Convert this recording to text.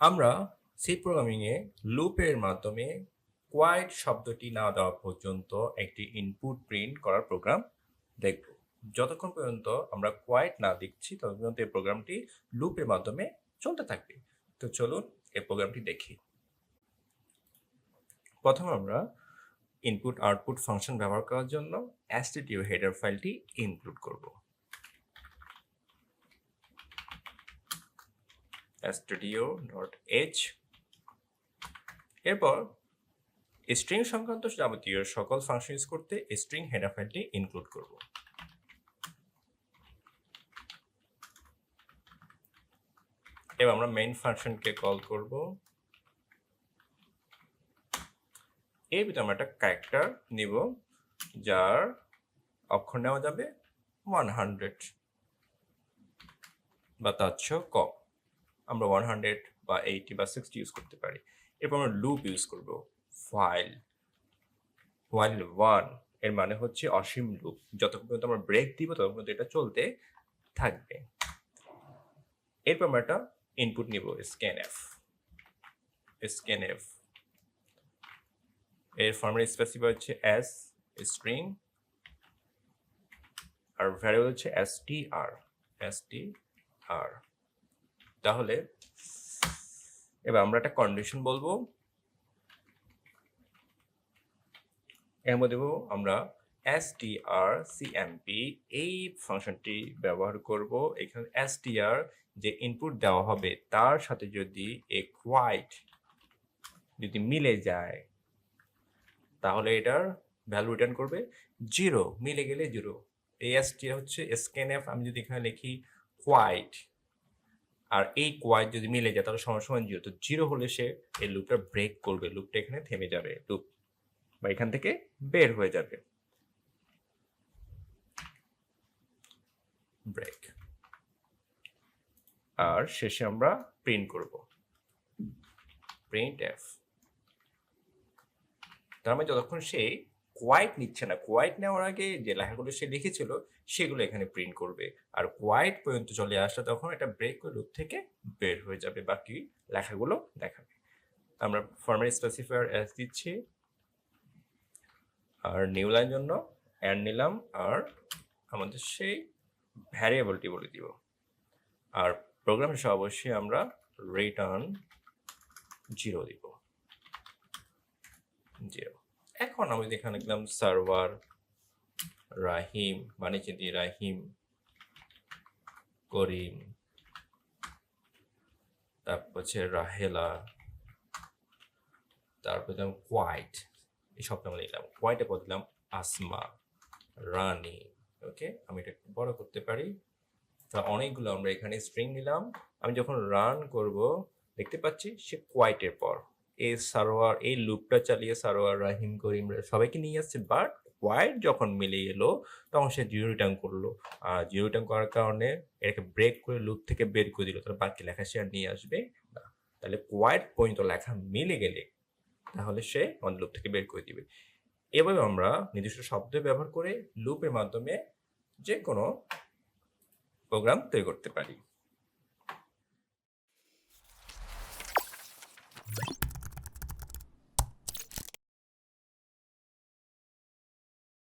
আমরা সি প্রোগ্রামিংয়ে লুপের মাধ্যমে কোয়াইট শব্দটি না দেওয়া পর্যন্ত একটি ইনপুট প্রিন্ট করার প্রোগ্রাম দেখব। যতক্ষণ পর্যন্ত আমরা কোয়াইট না দেখছি, ততক্ষণ পর্যন্ত এই প্রোগ্রামটি লুপের মাধ্যমে চলতে থাকবে। তো চলুন এই প্রোগ্রামটি দেখি। প্রথমে আমরা ইনপুট আউটপুট ফাংশন ব্যবহার করার জন্য অ্যাস্টিটিউ হেডার ফাইলটি ইনক্লুড করব। stdio.h এরপর স্ট্রিং সংক্রান্ত যাবতীয় সকল ফাংশন করতে স্ট্রিং হেডার ফাইলটি ইনক্লুড করব। এবার আমরা মেইন ফাংশনকে কল করব। এর ভিতরে আমরা একটা ক্যারেক্টার নিব, যার অক্ষর নেওয়া যাবে ওয়ান হান্ড্রেড বা তার চেয়েও কম। আমরা ওয়ান হান্ড্রেড বা এইটি বা সিক্সটি ইউজ করতে পারি। এরপর আমরা লুপ ইউজ করব। ফাইল ওয়াইল ওয়ানের মানে হচ্ছে অসীম লুপ যতক্ষণ পর্যন্ত আমরা ব্রেক দিব, ততক্ষণ পর্যন্ত এটা চলতে থাকবে। এরপর আমরা একটা ইনপুট নিব স্ক্যান এফ স্ক্যান এফ এর ফর্মের স্পেসিফাই হচ্ছে এস স্ট্রিং আর ভ্যারিয়েবল হচ্ছে S T R S T R তাহলে এবার আমরা একটা কন্ডিশন বলব। এর মধ্যে আমরা এস টি আর সিএমপি এই ফাংশনটি ব্যবহার করব। এখানে এস টি আর যে ইনপুট দেওয়া হবে, তার সাথে যদি এ কোয়াইট যদি মিলে যায়, তাহলে এটার ভ্যালু রিটার্ন করবে জিরো মিলে গেলে জিরো এই এস টি হচ্ছে স্ক্যান এফ আমি যদি এখানে লিখি কোয়াইট আর এই কোয়াইট যদি মিলে যায়, তাহলে সমান সমান জিরো তো জিরো হলে সে এই লুপটা ব্রেক করবে লুপটা এখানে থেমে যাবে লুপ বা এখান থেকে বের হয়ে যাবে। ব্রেক আর শেষে আমরা প্রিন্ট করব। প্রিন্ট এফ তার মানে যতক্ষণ সে কোয়াইট নিচ্ছে না কোয়াইট নেওয়ার আগে যে লেখাগুলো সে লিখেছিল, সেগুলো এখানে প্রিন্ট করবে। আর কোয়াইট পর্যন্ত চলে আসলে তখন এটা ব্রেক লুপ থেকে বের হয়ে যাবে বাকি লেখাগুলো দেখাবে। আমরা ফর্মের স্পেসিফায়ার এস দিচ্ছি। আর নিউ লাইন জন্য অ্যাড নিলাম। আর আমাদের সেই ভ্যারিয়েবলটি বলে দিব। আর প্রোগ্রাম শেষে অবশ্যই আমরা রিটার্ন জিরো দিব। জিরো এখন আমি এখানে লিখলাম সার্ভার রাহিম মানে দিয়ে রাহিম, করিম, তারপর হচ্ছে রাহেলা, তারপর দিলাম কোয়াইট এই সবটা আমি লিখলাম। কোয়াইটে পর দিলাম আসমা, রানী ওকে আমি এটা একটু বড় করতে পারি। তা অনেকগুলো আমরা এখানে স্ট্রিং নিলাম। আমি যখন রান করব, দেখতে পাচ্ছি সে কোয়াইটের পর। এই সারোয়ার, এই লুপটা চালিয়ে সারোয়ার, রাহিম করিম সবাইকে নিয়ে আসছে। বাট কোয়াইট যখন মিলে এলো, তখন সে জিরো রিটার্ন করল। আর জিরো রিটার্ন করার কারণে এটাকে ব্রেক করে লুপ থেকে বের করে দিল। তাহলে বাকি লেখা সে আর নিয়ে আসবে না। তাহলে কোয়াইট পর্যন্ত লেখা মিলে গেলে, তাহলে সে আমাদের লুপ থেকে বের করে দিবে। এভাবে আমরা নির্দিষ্ট শব্দ ব্যবহার করে লুপের মাধ্যমে যে কোনো প্রোগ্রাম তৈরি করতে পারি।